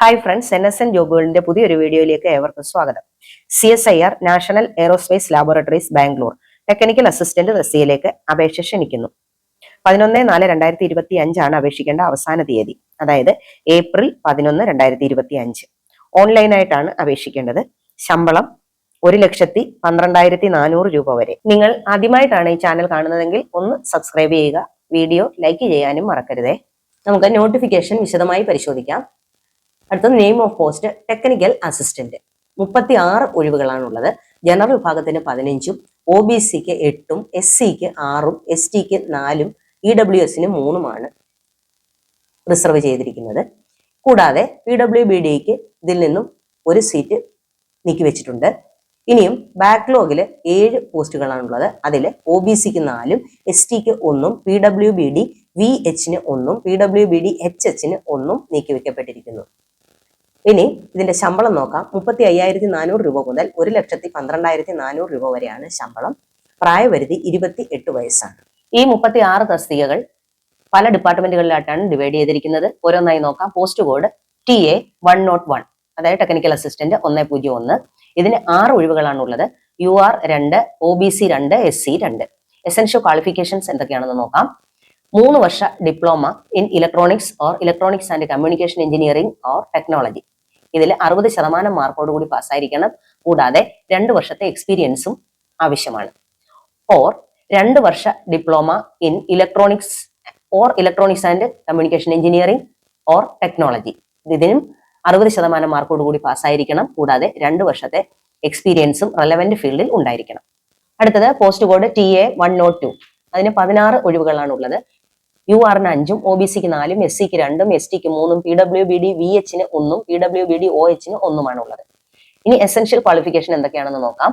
Hi friends N S N ജോബുകളിന്റെ പുതിയൊരു വീഡിയോയിലേക്ക് ഏവർക്കും സ്വാഗതം. C S I R National Aerospace Laboratories Bangalore technical assistant തസ്തികയിലേക്ക് അപേക്ഷ ക്ഷണിക്കുന്നു. പതിനൊന്ന് നാല് രണ്ടായിരത്തി ഇരുപത്തി അഞ്ചാണ് അപേക്ഷിക്കേണ്ട അവസാന തീയതി. അതായത് ഏപ്രിൽ പതിനൊന്ന് രണ്ടായിരത്തി ഇരുപത്തി അഞ്ച് ഓൺലൈനായിട്ടാണ് അപേക്ഷിക്കേണ്ടത്. ശമ്പളം ഒരു ലക്ഷത്തി പന്ത്രണ്ടായിരത്തി നാനൂറ് രൂപ വരെ. നിങ്ങൾ ആദ്യമായിട്ടാണ് ഈ ചാനൽ കാണുന്നതെങ്കിൽ ഒന്ന് സബ്സ്ക്രൈബ് ചെയ്യുക. വീഡിയോ ലൈക്ക് ചെയ്യാനും മറക്കരുതേ. നമുക്ക് നോട്ടിഫിക്കേഷൻ വിശദമായി പരിശോധിക്കാം. അടുത്തത് name of post technical assistant മുപ്പത്തി ആറ് ഒഴിവുകളാണുള്ളത്. ജനറൽ വിഭാഗത്തിന് പതിനഞ്ചും ഒ ബി സിക്ക് എട്ടും എസ് സിക്ക് ആറും എസ് ടിക്ക് നാലും ഇ ഡബ്ല്യു എസിന് മൂന്നുമാണ് റിസർവ് ചെയ്തിരിക്കുന്നത്. കൂടാതെ പി ഡബ്ല്യു ബി ഡിക്ക് ഇതിൽ നിന്നും ഒരു സീറ്റ് നീക്കി വെച്ചിട്ടുണ്ട്. ഇനിയും ബാക്ക്ലോഗിൽ ഏഴ് പോസ്റ്റുകളാണുള്ളത് അതിൽ ഒ ബി സിക്ക് നാലും എസ് ടിക്ക് ഒന്നും P W B D V എച്ചിന് ഒന്നും P W B D H എച്ചിന് ഒന്നും നീക്കിവെക്കപ്പെട്ടിരിക്കുന്നു ഇനി ഇതിന്റെ ശമ്പളം നോക്കാം. മുപ്പത്തി അയ്യായിരത്തി നാനൂറ് രൂപ മുതൽ ഒരു ലക്ഷത്തി പന്ത്രണ്ടായിരത്തി നാനൂറ് രൂപ വരെയാണ് ശമ്പളം. പ്രായപരിധി ഇരുപത്തി എട്ട് വയസ്സാണ്. ഈ മുപ്പത്തി ആറ് തസ്തികകൾ പല ഡിപ്പാർട്ട്മെന്റുകളിലായിട്ടാണ് ഡിവൈഡ് ചെയ്തിരിക്കുന്നത്. ഓരോന്നായി നോക്കാം. Post code T A one nought one അതായത് ടെക്നിക്കൽ അസിസ്റ്റന്റ് ഒന്ന് പൂജ്യം ഒന്ന്. ഇതിന് ആറ് ഒഴിവുകളാണ് ഉള്ളത് യു ആർ രണ്ട് ഒ ബി സി രണ്ട് എസ് സി രണ്ട്. എസെൻഷ്യൽ ക്വാളിഫിക്കേഷൻസ് എന്തൊക്കെയാണെന്ന് നോക്കാം. മൂന്ന് വർഷ diploma in electronics or electronics and communication engineering or technology ഇതിൽ അറുപത് ശതമാനം മാർക്കോട് കൂടി പാസ്സായിരിക്കണം കൂടാതെ രണ്ട് വർഷത്തെ എക്സ്പീരിയൻസും ആവശ്യമാണ്. ഓർ രണ്ട് വർഷ diploma in electronics or electronics and communication engineering or technology ഇതിനും അറുപത് ശതമാനം മാർക്കോട് കൂടി പാസ്സായിരിക്കണം കൂടാതെ രണ്ട് വർഷത്തെ എക്സ്പീരിയൻസും റെലവെന്റ് ഫീൽഡിൽ ഉണ്ടായിരിക്കണം. അടുത്തത് post code T A one nought two അതിന് പതിനാറ് ഒഴിവുകളാണുള്ളത് യു ആറിന് അഞ്ചും ഒ ബി സിക്ക് നാലും എസ് സിക്ക് രണ്ടും എസ് ടിക്ക് മൂന്നും P W B D V എച്ചിന് ഒന്നും P W B D O എച്ചിന് ഒന്നുമാണ് ഉള്ളത് ഇനി എസെൻഷ്യൽ ക്വാളിഫിക്കേഷൻ എന്തൊക്കെയാണെന്ന് നോക്കാം.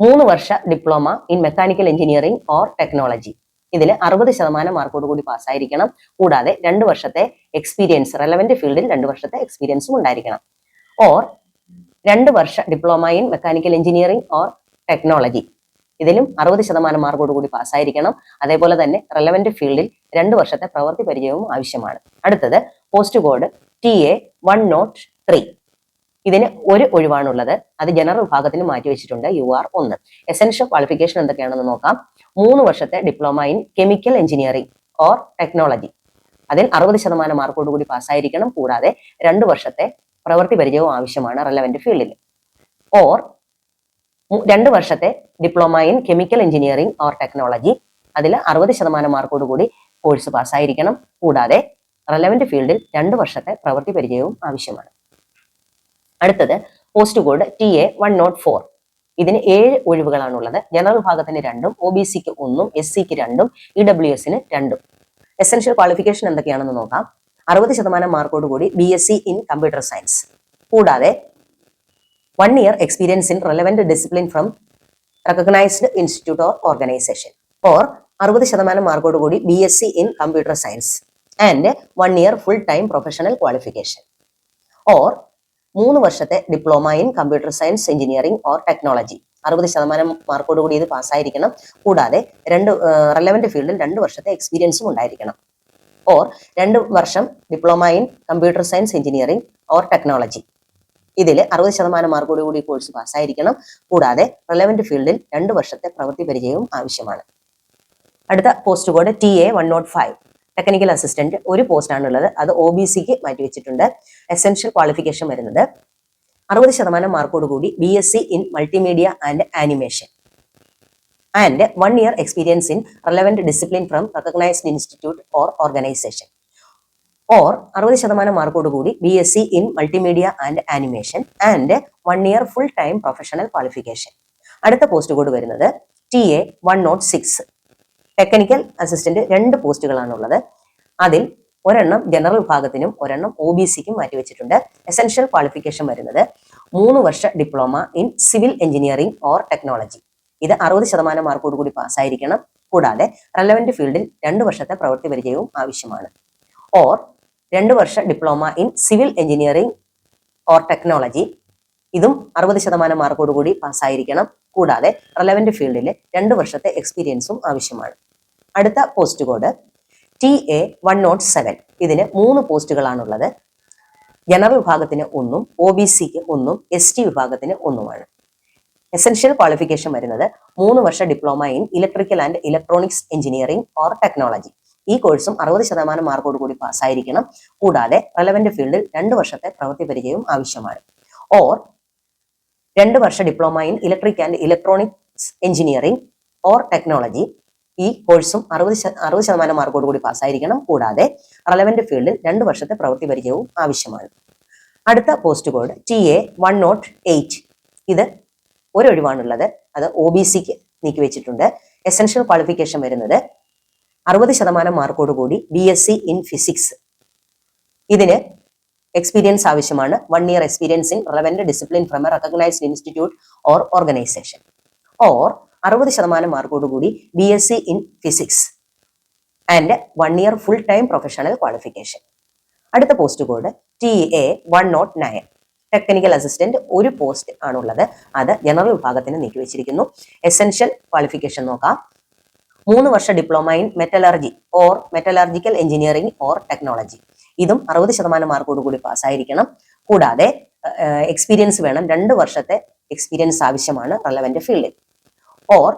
മൂന്ന് വർഷ diploma in mechanical engineering or technology ഇതിൽ അറുപത് ശതമാനം മാർക്കോട് കൂടി പാസ്സായിരിക്കണം കൂടാതെ രണ്ട് വർഷത്തെ എക്സ്പീരിയൻസ് റെലവെന്റ് ഫീൽഡിൽ രണ്ട് വർഷത്തെ എക്സ്പീരിയൻസും ഉണ്ടായിരിക്കണം. ഓർ രണ്ട് വർഷ diploma in mechanical engineering or technology ഇതിലും അറുപത് ശതമാനം മാർക്കോട് കൂടി പാസ്സായിരിക്കണം. അതേപോലെ തന്നെ റെലവെന്റ് ഫീൽഡിൽ രണ്ട് വർഷത്തെ പ്രവൃത്തി പരിചയവും ആവശ്യമാണ്. അടുത്തത് post code T A one nought three ഇതിന് ഒരു ഒഴിവാണുള്ളത്. അത് ജനറൽ വിഭാഗത്തിന് മാറ്റിവെച്ചിട്ടുണ്ട് യു ആർ ഒന്ന്. എസെൻഷ്യൽ ക്വാളിഫിക്കേഷൻ എന്തൊക്കെയാണെന്ന് നോക്കാം. മൂന്ന് വർഷത്തെ diploma in chemical engineering or technology അതിൽ അറുപത് ശതമാനം മാർക്കോട് കൂടി പാസ്സായിരിക്കണം. കൂടാതെ രണ്ട് വർഷത്തെ പ്രവൃത്തി പരിചയവും ആവശ്യമാണ് റെലവെന്റ് ഫീൽഡിൽ ഓർ രണ്ട് വർഷത്തെ diploma in chemical engineering or technology അതിൽ അറുപത് ശതമാനം മാർക്കോടുകൂടി കോഴ്സ് പാസ്സായിരിക്കണം കൂടാതെ റെലവെന്റ് ഫീൽഡിൽ രണ്ട് വർഷത്തെ പ്രവൃത്തി പരിചയവും ആവശ്യമാണ്. അടുത്തത് post code T A one nought four ഇതിന് ഏഴ് ഒഴിവുകളാണുള്ളത്. ജനറൽ വിഭാഗത്തിന് രണ്ടും ഒ ബി സിക്ക് ഒന്നും എസ് സിക്ക് രണ്ടും ഇ ഡബ്ല്യു എസിന് രണ്ടും. എസെൻഷ്യൽ ക്വാളിഫിക്കേഷൻ എന്തൊക്കെയാണെന്ന് നോക്കാം. അറുപത് ശതമാനം മാർക്കോട് കൂടി B S C in computer science കൂടാതെ one year experience in relevant discipline from recognised institute or organisation or അറുപത് ശതമാനം മാർക്കോട് കൂടി B S C in computer science and one year full time professional qualification or മൂന്ന് വർഷത്തെ diploma in computer science engineering or technology അറുപത് ശതമാനം മാർക്കോട് കൂടി ഇത് പാസ്സായിരിക്കണം കൂടാതെ രണ്ട് റെലവെന്റ് ഫീൽഡിൽ രണ്ട് വർഷത്തെ എക്സ്പീരിയൻസും ഉണ്ടായിരിക്കണം. ഓർ രണ്ട് വർഷം diploma in computer science engineering or technology ഇതിൽ അറുപത് ശതമാനം മാർക്കോട് കൂടി കോഴ്സ് പാസ്സായിരിക്കണം കൂടാതെ റിലവന്റ് ഫീൽഡിൽ രണ്ട് വർഷത്തെ പ്രവൃത്തി പരിചയവും ആവശ്യമാണ്. അടുത്ത post code T A one nought five technical assistant ഒരു പോസ്റ്റ് ആണുള്ളത്. അത് ഒ ബി സിക്ക് മാറ്റിവെച്ചിട്ടുണ്ട് എസെൻഷ്യൽ ക്വാളിഫിക്കേഷൻ വരുന്നത്. അറുപത് ശതമാനം മാർക്കോട് കൂടി B S C in multimedia and animation and one year experience in relevant discipline from recognised institute or organisation or അറുപത് ശതമാനം മാർക്കോട് കൂടി B S C in multimedia and animation and one year full time professional qualification അടുത്ത post code വരുന്നത് T A one nought six technical assistant രണ്ട് പോസ്റ്റുകളാണുള്ളത് അതിൽ ഒരെണ്ണം ജനറൽ വിഭാഗത്തിനും ഒരെണ്ണം ഒ ബി സിക്കും മാറ്റിവെച്ചിട്ടുണ്ട് എസെൻഷ്യൽ ക്വാളിഫിക്കേഷൻ വരുന്നത് മൂന്ന് വർഷ diploma in civil engineering or technology ഇത് അറുപത് ശതമാനം മാർക്കോട് കൂടി പാസ്സായിരിക്കണം കൂടാതെ റെലവെന്റ് ഫീൽഡിൽ രണ്ട് വർഷത്തെ പ്രവൃത്തി പരിചയവും ആവശ്യമാണ്. ഓർ രണ്ട് വർഷ diploma in civil engineering or technology. ഇതും അറുപത് ശതമാനം മാർക്കോട് കൂടി പാസ്സായിരിക്കണം. കൂടാതെ റെലവെന്റ് ഫീൽഡിൽ രണ്ട് വർഷത്തെ എക്സ്പീരിയൻസും ആവശ്യമാണ്. അടുത്ത post code T A one nought seven ഇതിന് മൂന്ന് പോസ്റ്റുകളാണുള്ളത് ജനറൽ വിഭാഗത്തിന് ഒന്നും ഒ ബി സിക്ക് ഒന്നും എസ് ടി വിഭാഗത്തിന് ഒന്നുമാണ്. എസെൻഷ്യൽ ക്വാളിഫിക്കേഷൻ വരുന്നത് മൂന്ന് വർഷ diploma in electrical and electronics engineering or technology ഈ കോഴ്സും അറുപത് ശതമാനം മാർക്കോട് കൂടി പാസ്സായിരിക്കണം. കൂടാതെ റെലവെന്റ് ഫീൽഡിൽ രണ്ട് വർഷത്തെ പ്രവൃത്തി പരിചയവും ആവശ്യമാണ്. ഓർ രണ്ട് വർഷ diploma in electric and electronics engineering or technology ഈ കോഴ്സും അറുപത് അറുപത് ശതമാനം മാർക്കോട് കൂടി പാസ്സായിരിക്കണം. കൂടാതെ റെലവെന്റ് ഫീൽഡിൽ രണ്ട് വർഷത്തെ പ്രവൃത്തി പരിചയവും ആവശ്യമാണ്. അടുത്ത post code T A one nought eight ഇത് ഒരൊഴിവാണുള്ളത്. അത് ഒ ബി സിക്ക് നീക്കി വെച്ചിട്ടുണ്ട്. എസെൻഷ്യൽ ക്വാളിഫിക്കേഷൻ വരുന്നത് അറുപത് ശതമാനം മാർക്കോട് കൂടി B S C in physics ഇതിന് എക്സ്പീരിയൻസ് ആവശ്യമാണ്. One year experience in relevant discipline from a recognised institute or organisation or അറുപത് ശതമാനം മാർക്കോട് കൂടി B S C in physics and one year full time professional qualification അടുത്ത post code T A one nought nine technical assistant ഒരു post ആണുള്ളത്. അത് general വിഭാഗത്തിന് നീക്കി വെച്ചിരിക്കുന്നു. എസെൻഷ്യൽ ക്വാളിഫിക്കേഷൻ നോക്കാം. മൂന്ന് വർഷ diploma in metallurgy or metallurgical engineering or technology ഇതും അറുപത് ശതമാനം മാർക്കോട് കൂടി പാസ്സായിരിക്കണം കൂടാതെ എക്സ്പീരിയൻസ് വേണം. രണ്ട് വർഷത്തെ എക്സ്പീരിയൻസ് ആവശ്യമാണ് റെലവെന്റ് ഫീൽഡിൽ ഓർ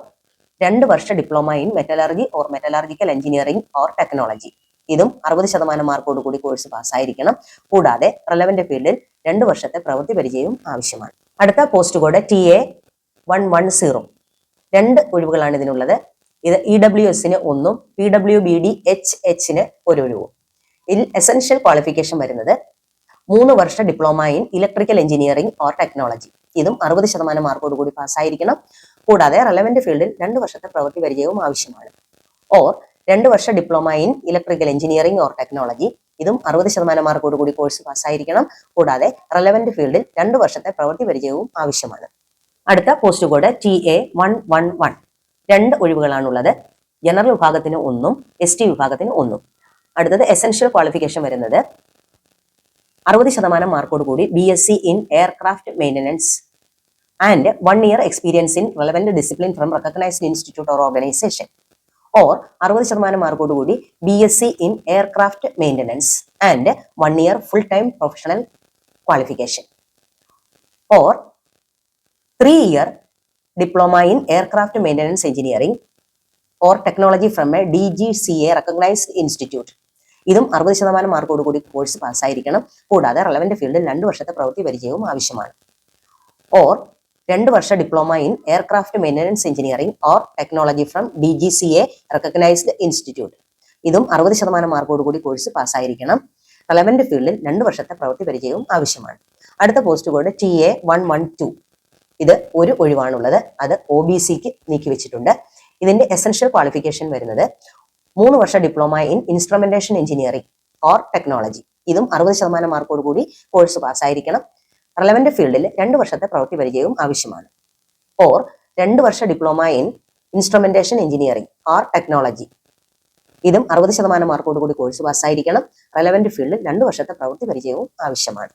രണ്ട് വർഷ diploma in metallurgy or metallurgical engineering or technology ഇതും അറുപത് ശതമാനം മാർക്കോട് കൂടി കോഴ്സ് പാസ്സായിരിക്കണം കൂടാതെ റെലവെന്റ് ഫീൽഡിൽ രണ്ട് വർഷത്തെ പ്രവൃത്തി പരിചയവും ആവശ്യമാണ്. അടുത്ത post code T A one one zero രണ്ട് ഒഴിവുകളാണ് ഇതിനുള്ളത്. ഇത് ഇ ഡബ്ല്യു എസിന് ഒന്നും P W B D H എച്ചിന് ഒരു ഒഴിവും. ഇതിൽ എസെൻഷ്യൽ ക്വാളിഫിക്കേഷൻ വരുന്നത് മൂന്ന് വർഷ diploma in electrical engineering or technology ഇതും അറുപത് ശതമാനം മാർക്കോട് കൂടി പാസ്സായിരിക്കണം കൂടാതെ റെലവെന്റ് ഫീൽഡിൽ രണ്ട് വർഷത്തെ പ്രവൃത്തി പരിചയവും ആവശ്യമാണ്. ഓർ രണ്ട് വർഷ diploma in electrical engineering or technology ഇതും അറുപത് ശതമാനം മാർക്കോട് കൂടി കോഴ്സ് പാസ്സായിരിക്കണം കൂടാതെ റെലവെന്റ് ഫീൽഡിൽ രണ്ട് വർഷത്തെ പ്രവൃത്തി പരിചയവും ആവശ്യമാണ്. അടുത്ത post code T A one one one രണ്ട് ഒഴിവുകളാണുള്ളത്. ജനറൽ വിഭാഗത്തിന് ഒന്നും എസ് ടി വിഭാഗത്തിന് ഒന്നും. അടുത്തത് എസെൻഷ്യൽ ക്വാളിഫിക്കേഷൻ വരുന്നത്. അറുപത് ശതമാനം മാർക്കോട് കൂടി B S C in aircraft maintenance and one year experience in relevant discipline from recognised institute or organisation or അറുപത് ശതമാനം മാർക്കോട് കൂടി B S C in aircraft maintenance and one year full time professional qualification or three year diploma in aircraft maintenance engineering or technology from a D G C A recognised institute ഇതും അറുപത് ശതമാനം മാർക്കോട് കൂടി course പാസ്സായിരിക്കണം. കൂടാതെ relevant ഫീൽഡിൽ രണ്ട് വർഷത്തെ പ്രവൃത്തി പരിചയവും ആവശ്യമാണ്. ഓർ രണ്ട് വർഷ diploma in aircraft maintenance engineering or technology from D G C A recognised institute ഇതും അറുപത് ശതമാനം മാർക്കോട് കൂടി കോഴ്സ് പാസ്സായിരിക്കണം. റെലവെന്റ് ഫീൽഡിൽ രണ്ട് വർഷത്തെ പ്രവൃത്തി പരിചയവും ആവശ്യമാണ്. അടുത്ത post code T A one one two ഇത് ഒരു ഒഴിവാണുള്ളത്. അത് ഒ ബി സിക്ക് നീക്കി വെച്ചിട്ടുണ്ട്. ഇതിന്റെ എസെൻഷ്യൽ ക്വാളിഫിക്കേഷൻ വരുന്നത് മൂന്ന് വർഷ diploma in instrumentation engineering or technology ഇതും അറുപത് ശതമാനം മാർക്കോട് കൂടി കോഴ്സ് പാസ്സായിരിക്കണം റെലവെന്റ് ഫീൽഡിൽ രണ്ട് വർഷത്തെ പ്രവൃത്തി പരിചയവും ആവശ്യമാണ്. ഓർ രണ്ട് വർഷ diploma in instrumentation engineering or technology ഇതും അറുപത് ശതമാനം മാർക്കോട് കൂടി കോഴ്സ് പാസ്സായിരിക്കണം റെലവെന്റ് ഫീൽഡിൽ രണ്ട് വർഷത്തെ പ്രവൃത്തി പരിചയവും ആവശ്യമാണ്.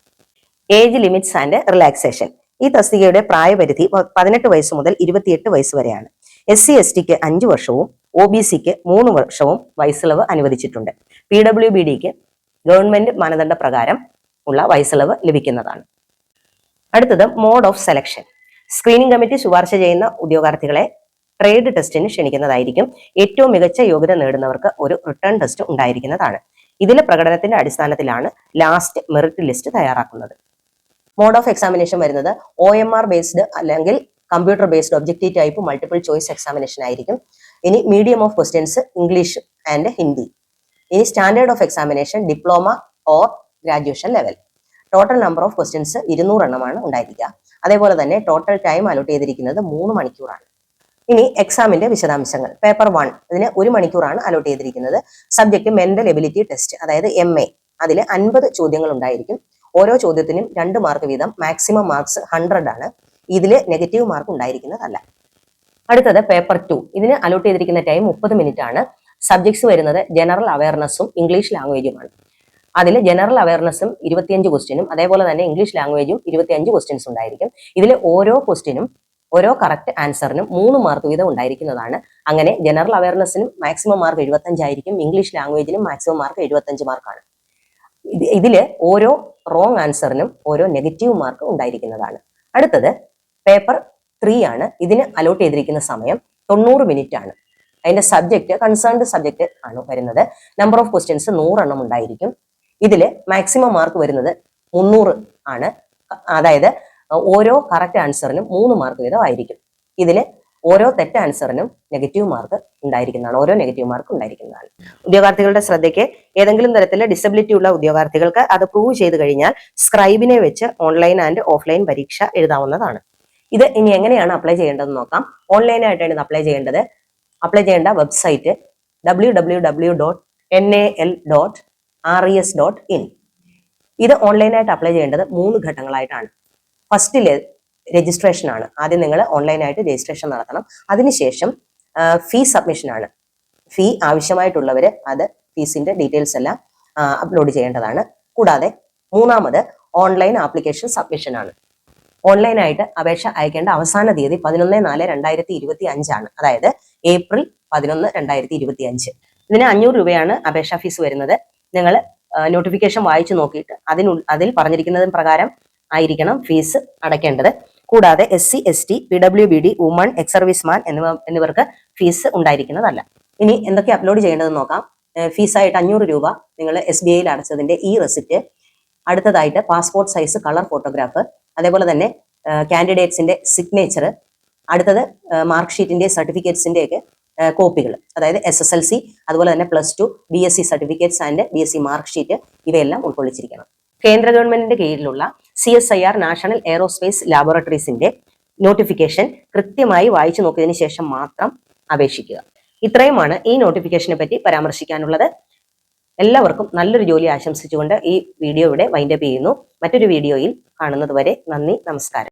ഏജ് ലിമിറ്റ്സ് ആൻഡ് റിലാക്സേഷൻ ഈ തസ്തികയുടെ പ്രായപരിധി പതിനെട്ട് വയസ്സ് മുതൽ ഇരുപത്തിയെട്ട് വയസ്സ് വരെയാണ്. എസ് സി എസ് ടിക്ക് അഞ്ച് വർഷവും ഒ ബി സിക്ക് മൂന്ന് വർഷവും വയസ്സിളവ് അനുവദിച്ചിട്ടുണ്ട്. പി ഡബ്ല്യു ബി ഡിക്ക് ഗവൺമെന്റ് മാനദണ്ഡ പ്രകാരം ഉള്ള വയസ്സിളവ് ലഭിക്കുന്നതാണ്. അടുത്തത് mode of selection. Screening committee ശുപാർശ ചെയ്യുന്ന ഉദ്യോഗാർത്ഥികളെ ട്രേഡ് ടെസ്റ്റിന് ക്ഷണിക്കുന്നതായിരിക്കും ഏറ്റവും മികച്ച യോഗ്യത നേടുന്നവർക്ക് ഒരു റിട്ടേൺ ടെസ്റ്റ് ഉണ്ടായിരിക്കുന്നതാണ്. ഇതിലെ പ്രകടനത്തിന്റെ അടിസ്ഥാനത്തിലാണ് ലാസ്റ്റ് മെറിറ്റ് ലിസ്റ്റ് തയ്യാറാക്കുന്നത്. മോഡ് ഓഫ് എക്സാമിനേഷൻ വരുന്നത് ഒ എം ആർ ബേസ്ഡ് അല്ലെങ്കിൽ computer based objective type multiple choice examination ആയിരിക്കും. ഇനി medium of questions English and Hindi ഇനി standard of examination diploma or graduation level total number of questions ഇരുന്നൂറ് എണ്ണമാണ് ഉണ്ടായിരിക്കുക. അതേപോലെ തന്നെ ടോട്ടൽ ടൈം അലോട്ട് ചെയ്തിരിക്കുന്നത് മൂന്ന് മണിക്കൂറാണ്. ഇനി എക്സാമിന്റെ വിശദാംശങ്ങൾ. പേപ്പർ വൺ ഇതിന് ഒരു മണിക്കൂറാണ് അലോട്ട് ചെയ്തിരിക്കുന്നത്. സബ്ജക്ട് മെന്റൽ എബിലിറ്റി ടെസ്റ്റ് അതായത് എം എ അതിൽ അൻപത് ചോദ്യങ്ങൾ ഉണ്ടായിരിക്കും. ഓരോ ചോദ്യത്തിനും രണ്ട് മാർക്ക് വീതം മാക്സിമം മാർക്സ് ഹൺഡ്രഡ് ആണ്. ഇതിൽ നെഗറ്റീവ് മാർക്ക് ഉണ്ടായിരിക്കുന്നതല്ല. അടുത്തത് പേപ്പർ ടു ഇതിന് അലോട്ട് ചെയ്തിരിക്കുന്ന ടൈം മുപ്പത് മിനിറ്റ് ആണ്. സബ്ജക്ട്സ് വരുന്നത് ജനറൽ അവയർനെസ്സും ഇംഗ്ലീഷ് ലാംഗ്വേജുമാണ് അതിൽ ജനറൽ അവയർനെസ്സും ഇരുപത്തിയഞ്ച് ക്വസ്റ്റ്യനും അതേപോലെ തന്നെ ഇംഗ്ലീഷ് ലാംഗ്വേജും ഇരുപത്തിയഞ്ച് ക്വസ്റ്റ്യൻസ് ഉണ്ടായിരിക്കും. ഇതിൽ ഓരോ ക്വസ്റ്റ്യനും ഓരോ കറക്റ്റ് ആൻസറിനും മൂന്ന് മാർക്ക് വീതം ഉണ്ടായിരിക്കുന്നതാണ്. അങ്ങനെ ജനറൽ അവയർനെസ്സിനും മാക്സിമം മാർക്ക് എഴുപത്തഞ്ചായിരിക്കും ഇംഗ്ലീഷ് ലാംഗ്വേജിനും മാക്സിമം മാർക്ക് എഴുപത്തഞ്ച് മാർക്കാണ് ഇത് ഇതിൽ ഓരോ റോങ് ആൻസറിനും ഓരോ നെഗറ്റീവ് മാർക്ക് ഉണ്ടായിരിക്കുന്നതാണ്. അടുത്തത് പേപ്പർ ത്രീ ആണ്. ഇതിന് അലോട്ട് ചെയ്തിരിക്കുന്ന സമയം തൊണ്ണൂറ് മിനിറ്റ് ആണ്. അതിന്റെ സബ്ജക്റ്റ് കൺസേൺഡ് സബ്ജക്ട് ആണ് വരുന്നത്. നമ്പർ ഓഫ് ക്വസ്റ്റ്യൻസ് നൂറെണ്ണം ഉണ്ടായിരിക്കും. ഇതിൽ മാക്സിമം മാർക്ക് വരുന്നത് മുന്നൂറ് ആണ്. അതായത് ഓരോ കറക്റ്റ് ആൻസറിനും മൂന്ന് മാർക്ക് വീതം ആയിരിക്കും ഇതിൽ ഓരോ തെറ്റ് ആൻസറിനും നെഗറ്റീവ് മാർക്ക് ഉണ്ടായിരിക്കുന്നതാണ്. ഓരോ നെഗറ്റീവ് മാർക്ക് ഉണ്ടായിരിക്കുന്നതാണ്. ഉദ്യോഗാർത്ഥികളുടെ ശ്രദ്ധയ്ക്ക് ഏതെങ്കിലും തരത്തിൽ ഡിസബിലിറ്റി ഉള്ള ഉദ്യോഗാർത്ഥികൾക്ക് അത് പ്രൂവ് ചെയ്ത് കഴിഞ്ഞാൽ സ്ക്രൈബിനെ വെച്ച് ഓൺലൈൻ ആൻഡ് ഓഫ്ലൈൻ പരീക്ഷ എഴുതാവുന്നതാണ്. ഇത് ഇനി എങ്ങനെയാണ് അപ്ലൈ ചെയ്യേണ്ടതെന്ന് നോക്കാം. ഓൺലൈനായിട്ടാണ് ഇത് അപ്ലൈ ചെയ്യേണ്ടത്. അപ്ലൈ ചെയ്യേണ്ട website W W W dot N A L dot R E S dot in ഇത് ഓൺലൈനായിട്ട് അപ്ലൈ ചെയ്യേണ്ടത് മൂന്ന് ഘട്ടങ്ങളായിട്ടാണ്. ഫസ്റ്റിൽ രജിസ്ട്രേഷൻ ആണ്. ആദ്യം നിങ്ങൾ ഓൺലൈനായിട്ട് രജിസ്ട്രേഷൻ നടത്തണം. അതിനുശേഷം ഫീ സബ്മിഷനാണ് ഫീ ആവശ്യമായിട്ടുള്ളവർ അത് ഫീസിന്റെ ഡീറ്റെയിൽസ് എല്ലാം അപ്ലോഡ് ചെയ്യേണ്ടതാണ്. കൂടാതെ മൂന്നാമത് ഓൺലൈൻ ആപ്ലിക്കേഷൻ സബ്മിഷനാണ് ഓൺലൈനായിട്ട് അപേക്ഷ അയക്കേണ്ട അവസാന തീയതി പതിനൊന്ന് നാല് രണ്ടായിരത്തി ഇരുപത്തി അഞ്ചാണ് അതായത് ഏപ്രിൽ പതിനൊന്ന് രണ്ടായിരത്തി ഇരുപത്തി അഞ്ച് ഇതിന് അഞ്ഞൂറ് രൂപയാണ് അപേക്ഷാ ഫീസ് വരുന്നത്. നിങ്ങൾ നോട്ടിഫിക്കേഷൻ വായിച്ചു നോക്കിയിട്ട് അതിനു അതിൽ പറഞ്ഞിരിക്കുന്നതിന് പ്രകാരം ആയിരിക്കണം ഫീസ് അടയ്ക്കേണ്ടത്. കൂടാതെ S C S T P W B D woman ex serviceman എന്നിവ എന്നിവർക്ക് ഫീസ് ഉണ്ടായിരിക്കുന്നതല്ല. ഇനി എന്തൊക്കെ അപ്ലോഡ് ചെയ്യേണ്ടതെന്ന് നോക്കാം. ഫീസായിട്ട് അഞ്ഞൂറ് രൂപ നിങ്ങൾ എസ് ബി ഐയിൽ അടച്ചതിന്റെ ഈ റെസിപ്റ്റ് അടുത്തതായിട്ട് പാസ്പോർട്ട് സൈസ് കളർ ഫോട്ടോഗ്രാഫ് അതേപോലെ തന്നെ കാൻഡിഡേറ്റ്സിന്റെ സിഗ്നേച്ചർ അടുത്തത് മാർക്ക് ഷീറ്റിന്റെ സർട്ടിഫിക്കറ്റ്സിന്റെ ഒക്കെ കോപ്പികൾ. അതായത് എസ് എസ് എൽ സി അതുപോലെ തന്നെ plus two B S C certificates and B S C mark sheet ഇവയെല്ലാം ഉൾക്കൊള്ളിച്ചിരിക്കണം. കേന്ദ്ര ഗവൺമെന്റിന്റെ കീഴിലുള്ള C S I R National Aerospace ലാബോറട്ടറീസിന്റെ notification കൃത്യമായി വായിച്ചു നോക്കിയതിനു ശേഷം മാത്രം അപേക്ഷിക്കുക. ഇത്രയുമാണ് ഈ നോട്ടിഫിക്കേഷനെ പറ്റി പരാമർശിക്കാനുള്ളത്. എല്ലാവർക്കും നല്ലൊരു ജോലി ആശംസിച്ചുകൊണ്ട് ഈ വീഡിയോ ഇവിടെ വൈൻഡപ്പ് ചെയ്യുന്നു. മറ്റൊരു വീഡിയോയിൽ കാണുന്നത് വരെ നന്ദി നമസ്കാരം.